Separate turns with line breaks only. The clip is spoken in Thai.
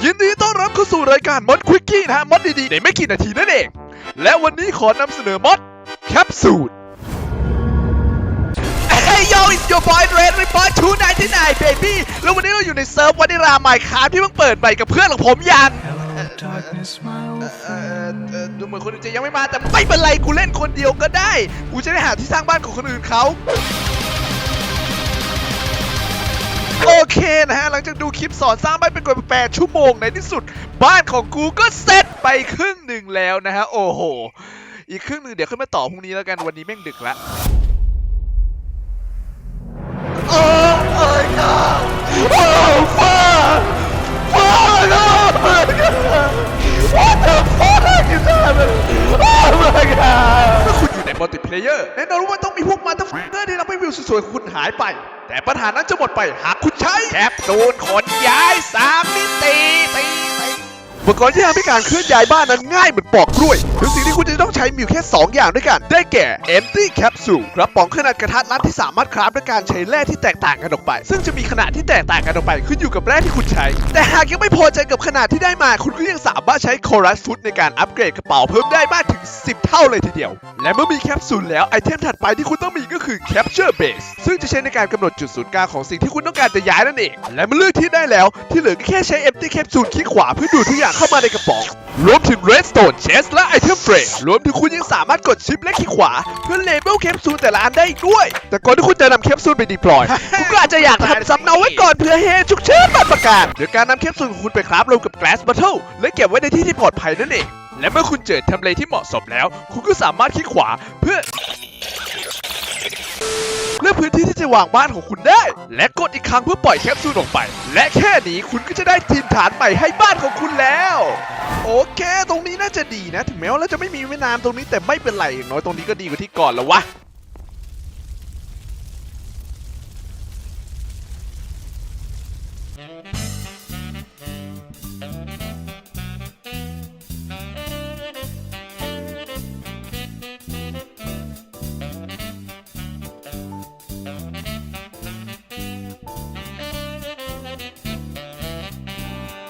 ยินดีต้อนรับเข้าสู่รายการมดควิกกี้นะฮะมดดีๆในไม่กี่นาทีนั่นเอง และวันนี้ขอนำเสนอมดแคปซูล Hey yo it's your boy Red Report 299 baby แล้ววันนี้เราอยู่ในเซิร์ฟวานิลาไมค์คาที่เพิ่งเปิดใหม่กับเพื่อนของผมยัน
darkness, my old
เอ่อเอ่อดูเหมือนคนอื่นจะยังไม่มาแต่ไม่เป็นไรกูเล่นคนเดียวก็ได้ กูจะได้หาที่สร้างบ้านของคนอื่นเขา โอเคนะฮะ หลังจากดูคลิปสอนสร้างบ้านเป็นกว่าแปดชั่วโมงในที่สุด บ้านของกูก็เสร็จไปครึ่งหนึ่งแล้วนะฮะ โอ้โห อีกครึ่งหนึ่งเดี๋ยวขึ้นมาต่อพรุ่งนี้แล้วกันวันนี้แม่งดึกแล้ว เพลเยอร์แน่นอนว่าต้องมีพวกมาตั้งเตอร์ที่ทำให้วิวสวยๆของคุณหายไป แต่ปัญหานั้นจะหมดไปหากคุณใช้แคปซูลขนย้ายสามมิติตีตีอุปกรณ์ที่ทำให้การเคลื่อนย้ายบ้านนั้นง่ายเหมือนปอกกล้วยถึงสิ่งที่คุณจะต้องใช้มีอยู่แค่ 2 อย่างด้วยกัน ได้แก่ empty capsule กระป๋องขนาดกระทัดรัดที่สามารถคราฟด้วยการใช้แร่ที่แตกต่างกันออกไป ซึ่งจะมีขนาดที่แตกต่างกันออกไปขึ้นอยู่กับแร่ที่คุณใช้ แต่หากยังไม่พอใจกับขนาดที่ได้มา คุณก็ยังสามารถใช้ chorus foot ในการอัปเกรดกระเป๋าเพิ่มได้มากถึง 10 เท่าเลยทีเดียว และเมื่อมีแคปซูลแล้วไอเทมถัดไปที่คุณต้องมีก็คือ capture base ซึ่งจะใช้ในการกำหนดจุดศูนย์กลางของสิ่งที่คุณต้องการจะย้ายนั่นเอง และเมื่อเลือกที่ได้แล้วที่เหลือก็แค่ใช้ empty capsule คลิกขวาเพื่อดูดทุกอย่างเข้ามาในกระป๋องรวมถึง redstone chest และ item frame รวมถึงคุณยังสามารถกดชิปและคลิกขวา เพื่อเลเบลแคปซูลแต่ละอันได้อีกด้วย แต่ก่อนที่คุณจะนำแคปซูลไป deploy คุณก็อาจจะอยากทำสำเนาไว้ก่อนเผื่อเหตุฉุกเฉินบางประการโดยการนำแคปซูลของคุณไปคราฟรวมกับ glass bottle และเก็บไว้ในที่ที่ปลอดภัยนั่นเอง และเมื่อคุณเจอทำเลที่เหมาะสมแล้ว คุณก็สามารถคลิกขวาเพื่อเลือกพื้นที่ที่จะวางบ้านของคุณได้ และกดอีกครั้งเพื่อปล่อยแคปซูลออกไป และแค่นี้คุณก็จะได้ทีมฐานใหม่ให้บ้านของคุณแล้ว โอเค ตรงนี้น่าจะดีนะ ถึงแม้ว่าเราจะไม่มีแม่น้ำตรงนี้แต่ไม่เป็นไรอย่างน้อยตรงนี้ก็ดีกว่าที่ก่อนแล้ววะ